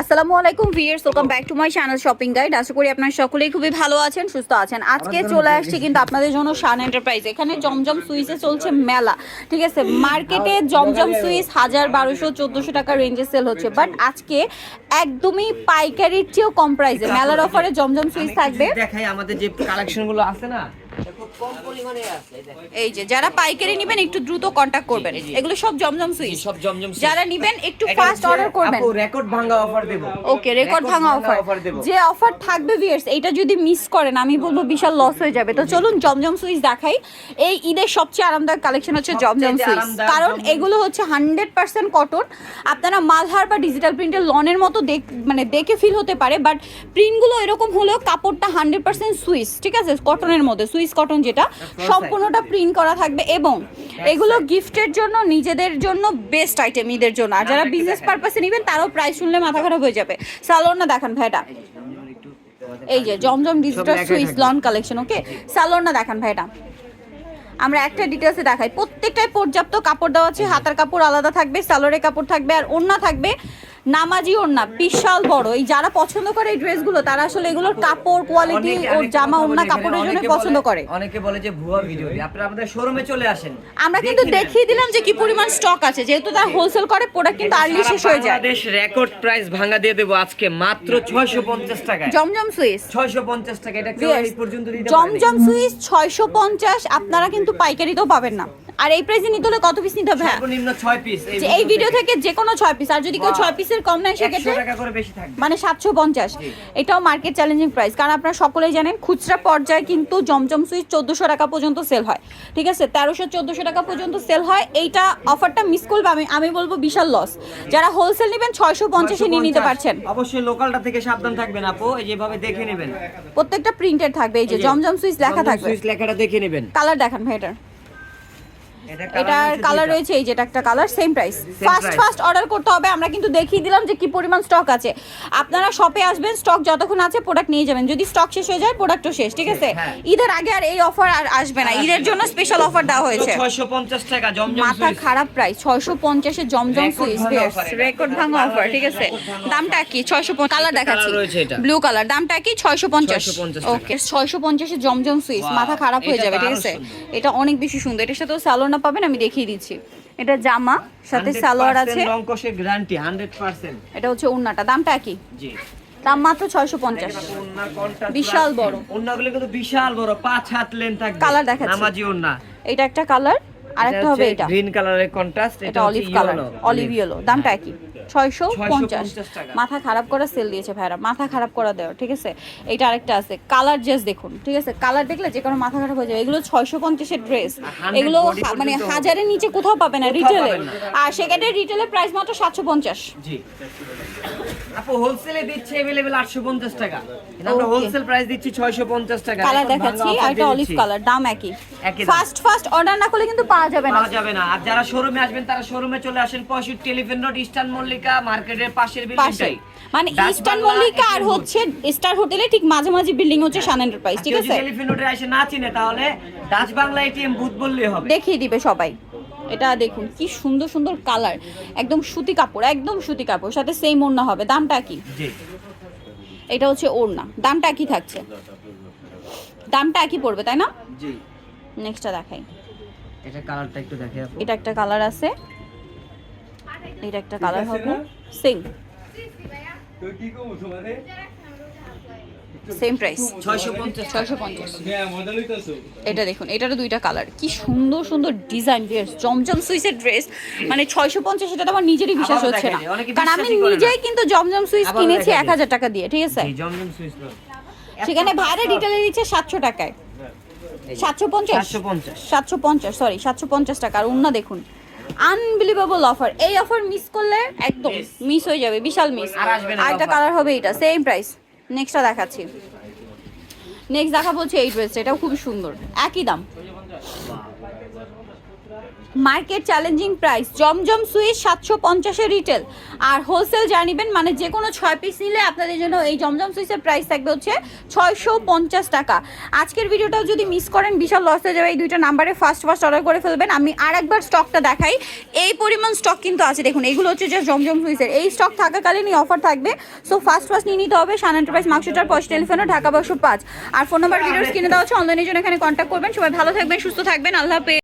আসসালামু আলাইকুম viewers welcome back to my channel shopping guide আশা করি আপনারা সকলেই খুবই ভালো আছেন সুস্থ আছেন। আজকে চলে আসছি কিন্তু আপনাদের জন্য শান এন্টারপ্রাইজ এখানে জমজম সুইসে চলছে মেলা ঠিক আছে? মার্কেটে জমজম সুইস হাজার বারোশো চোদ্দোশো টাকা রেঞ্জে সেল হচ্ছে। বাট আজকে একদমই পাইকারির চেয়েও কম প্রাইসে মেলার অফারে জমজম সুইস থাকবে। দেখাই আমাদের যে কালেকশনগুলো আছে না এই যে যারা পাইকারি নেবেন একটু দ্রুত কন্ট্যাক্ট করবেন। এগুলো সব জমজম এই সব জমজম সুইচ। যারা নেবেন একটু ফাস্ট অর্ডার করবেন। আপু রেকর্ড ভাঙা অফার দেব। ওকে রেকর্ড ভাঙা অফার যে অফার থাকবে ভিয়ার্স এটা যদি মিস করেন আমি বলব বিশাল লস হয়ে যাবে। তো চলুন জমজম সুইচ দেখাই। এই ঈদের সবচেয়ে আরামদায়ক কালেকশন হচ্ছে জমজম সুইচ কারণ এগুলো হচ্ছে হান্ড্রেড পার্সেন্ট কটন আপনারা মালহার বা ডিজিটাল প্রিন্টের লনের মতো দেখ মানে দেখে ফিল হতে পারে বাট প্রিন্টগুলো এরকম হলেও কাপড়টা হান্ড্রেড পার্সেন্ট সুইচ ঠিক আছে? কটনের মধ্যে সুইচ কটন যেটা সম্পূর্ণটা প্রিন্ট করা থাকবে এবং এগুলো গিফটের জন্য নিজেদের জন্য বেস্ট আইটেম ঈদের জন্য। আর যারা বিজনেস পারপাসে নেবেন তারও প্রাইস শুনলে মাথা খারাপ হয়ে যাবে। সালোয়ার না দেখান ভাইটা। এই যে Zamzam digital Swiss lawn collection okay salwar না দেখান ভাইটা। আমরা একটা ডিটেলসে দেখাই। প্রত্যেকটাই পর্যাপ্ত কাপড় দেওয়া আছে হাতার কাপড় আলাদা থাকবে সালোয়ারের কাপড় থাকবে আর ওড়না থাকবে। নামাজি ওড়না বিশাল বড়। এই যারা পছন্দ করে এই ড্রেসগুলো তারা আসলে এগুলোর কাপড় কোয়ালিটি অনেকে জামা ওড়না কাপড়ের জন্য পছন্দ করে। অনেকে বলে যে ভুয়া ভিডিও দিই আপনারা আমাদের শোরুমে চলে আসেন। আমরা কিন্তু দেখিয়ে দিলাম যে কি পরিমাণ স্টক আছে। যেহেতু তারা হোলসেল করে প্রোডাক্ট কিন্তু আর্লি শেষ হয়ে যায়। বাংলাদেশ রেকর্ড প্রাইস ভাঙা দিয়ে দেবো আজকে মাত্র 650 টাকায়। জমজম সুইস 650 টাকা। এটা কেউ এই পর্যন্ত দিতে পারেনি। জমজম ছয়শো পঞ্চাশ আপনারা কিন্তু পাইকারিতেও পাবেন না। আর এই প্রাইসে নিতে হলে কত পিস নিতে হবে? হ্যাঁ। সর্বনিম্ন 6 পিস এই ভিডিও থেকে। যে কোনো ছয় পিস আর যদি কেউ Wow. ছয় পিসের কম নেয় 100 টাকা করে বেশি থাকবে। মানে সাতশো পঞ্চাশ। জি। এটাও মার্কেট চ্যালেঞ্জিং প্রাইস কারণ আপনারা সকলেই জানেন খুচরা পর্যায়ে কিন্তু জমজম সুইচ চোদ্দোশো টাকা পর্যন্ত সেল হয়। ঠিক আছে? তেরোশো চোদ্দোশো টাকা পর্যন্ত সেল হয়। এইটা অফারটা মিস করবে আমি আমি বলব বিশাল লস যারা হোলসেল নেবেন ছয়শো পঞ্চাশে নিয়ে নিতে পারছেন। অবশ্যই লোকালটা থেকে সাবধান থাকবেন আপু এই যেভাবে দেখে নেবেন। প্রত্যেকটা প্রিন্টেড থাকবে এই যে জমজম সুইচ লেখা থাকবে। সুইচ লেখাটা দেখে নেবেন। কালার দেখান ভাই এটার। এটা এটার কালার রয়েছে এই যেটা একটা colour same price first first order করতে হবে আমরা কিন্তু দেখিয়ে দিলাম যে কি পরিমাণ স্টক আছে। আপনারা শপে আসবেন স্টক যতক্ষণ আছে প্রোডাক্ট নিয়ে যাবেন। যদি স্টক শেষ হয়ে যায় প্রোডাক্টও শেষ ঠিক আছে? হ্যাঁ। ঈদের আগে আর এই অফার আর আসবে না। ঈদের জন্য স্পেশাল অফার দেওয়া হয়েছে। 650 টাকা জমজম মাথা খারাপ প্রাইস ছয়শো পঞ্চাশে জমজম এটা। রেকর্ড ভাঙা অফার ঠিক আছে? দামটা কি? ছয়শো কালার দেখাচ্ছি। ব্লু কালার দামটা কি? ছয়শো পঞ্চাশ। 650 ওকে ছয়শো পঞ্চাশে জমজম সুইচ মাথা খারাপ হয়ে যাবে ঠিক আছে? এটা অনেক বেশি সুন্দর। এটার সাথেও সালোয়ার পাবেন আমি দেখিয়ে দিচ্ছি। এটা জামা সাথে সালোয়ার আছে। লং গ্যারান্টি 100% এটা হচ্ছে উন্নাটা দামটা কি? জি। দাম মাত্র ছয়শো পঞ্চাশ। ওন্নার কন্ট্রাস্ট বিশাল বড়। উন্নাগুলো কিন্তু বিশাল বড় পাঁচ হাত লেন থাকবে। কালার দেখাচ্ছি। নামাজি উন্না এটা একটা কালার আর একটা হবে এটা। গ্রিন কালারের কন্ট্রাস্ট এটা অলিভ কালার অলিভ ইয়েলো দামটা একই। ছয়শো পঞ্চাশ 650 টাকা। মাথা খারাপ করা সেল দিয়েছে ভাইরা মাথা খারাপ করা দেওয়া ঠিক আছে এটা আরেকটা আছে কালার জাস্ট দেখুন ঠিক আছে কালার দেখলে যে কোনো মাথা খারাপ হয়ে যাবে এগুলো ছয়শো পঞ্চাশের ড্রেস 100 এগুলো body হা- মানে পর্যন্ত হবে। হাজারের নিচে কোথাও পাবে না কোথাও রিটেলে পাবেন না। আর সেক্ষেত্রে রিটেলের প্রাইস মাত্র সাতশো পঞ্চাশ জি আপু হোলসেলে দিচ্ছে अवेलेबल 850 টাকা কিন্তু আমরা Okay. হোলসেল প্রাইস দিচ্ছি 650 টাকা কালার এখন দেখাচ্ছি ভাঙা আর offer একটা দিয়ে অলিভ দিচ্ছি। কালার দাম একই একই দাম। ফার্স্ট ফার্স্ট অর্ডার না করলে কিন্তু পাওয়া যাবে না পাওয়া যাবে না আর যারা শোরুমে আসবেন তারা শোরুমে চলে আসেন পঁয়ষট্টি টেলিফোন রোড ইস্টার্ন মল্লিকা মার্কেটের পাশের বিল্ডিংটাই মানে ইস্টার্ন মল্লিকা আর হচ্ছে স্টার হোটেলে ঠিক মাঝামাঝি বিল্ডিং হচ্ছে শান এন্টারপ্রাইজ ঠিক আছে? টেলিফোন রোডে এসে না চিনে তাহলে ডাচ বাংলা এটিএম বুথ বললেই হবে। দেখিয়ে দিবে সবাই। এটা দেখুন কি সুন্দর সুন্দর কালার একদম সুতি কাপড় একদম সুতি কাপড় সাথে সেম ওড়না হবে। দামটা কি? এটা হচ্ছে ওড়না। দামটা কি থাকছে? দামটা একই পড়বে তাই না? জি। নেক্সটটা দেখাই। এটা কালারটা একটু দেখে এটা একটা কালার আছে। এটা একটা কালার হবে। সেম সেম প্রাইস ছয়শো পঞ্চাশ। এটা দেখুন এটারও দুইটা কালার কি সুন্দর সুন্দর ডিজাইন ড্রেস জমজম সুইসের ড্রেস মানে ছয়শো পঞ্চাশ এটা তো আমার নিজেরই বিশ্বাস হচ্ছে না। কারণ আমি নিজেই কিন্তু জমজম সুইস কিনেছি এক হাজার টাকা দিয়ে ঠিক আছে? সেখানে ভাড়া ডিটেলে দিচ্ছে সাতশো টাকায়। সাতশো পঞ্চাশ? 750 সাতশো পঞ্চাশ সরি সাতশো পঞ্চাশ টাকা। আর অন্য দেখুন। আনবিলিভেবল অফার এই অফার মিস করলে একদম মিস হয়ে যাবে বিশাল মিস আরেকটা কালার হবে এটা সেম প্রাইস নেক্সটটা দেখাচ্ছি। নেক্সট দেখা বলছি এই ড্রেসটা এটাও খুবই সুন্দর। একই দাম। Market challenging price. Zamzam Swiss সাতশো পঞ্চাশের রিটেল। আর হোলসেল জানিবেন মানে যে কোনো ছয় পিস নিলে আপনাদের জন্য এই জমজম সুইচের প্রাইস থাকবে হচ্ছে ছয়শো পঞ্চাশ টাকা। আজকের ভিডিওটাও যদি মিস করেন, বিশাল লস হয়ে যাবে। এই দুইটা নাম্বারে ফার্স্ট ফার্স্ট অর্ডার করে ফেলবেন। আমি আর একবার স্টকটা দেখাই। এই পরিমাণ স্টক কিন্তু আছে। দেখুন এইগুলো হচ্ছে যে জমজম সুইচের এই স্টক থাকাকালীনই অফার থাকবে। সো ফার্স্ট ফার্স্ট নিয়ে নিতে হবে। সান এন্টারপ্রাইজ মার্কশিটার পয়সা টেলিফোনে ঢাকা বারোশো পাঁচ। আর ফোন নাম্বার ভিডিওস কিনে দেওয়া হচ্ছে অনলাইনের জন্য এখানে কন্ট্যাক্ট করবেন। সবাই ভালো থাকবেন, সুস্থ থাকবেন। আল্লাহ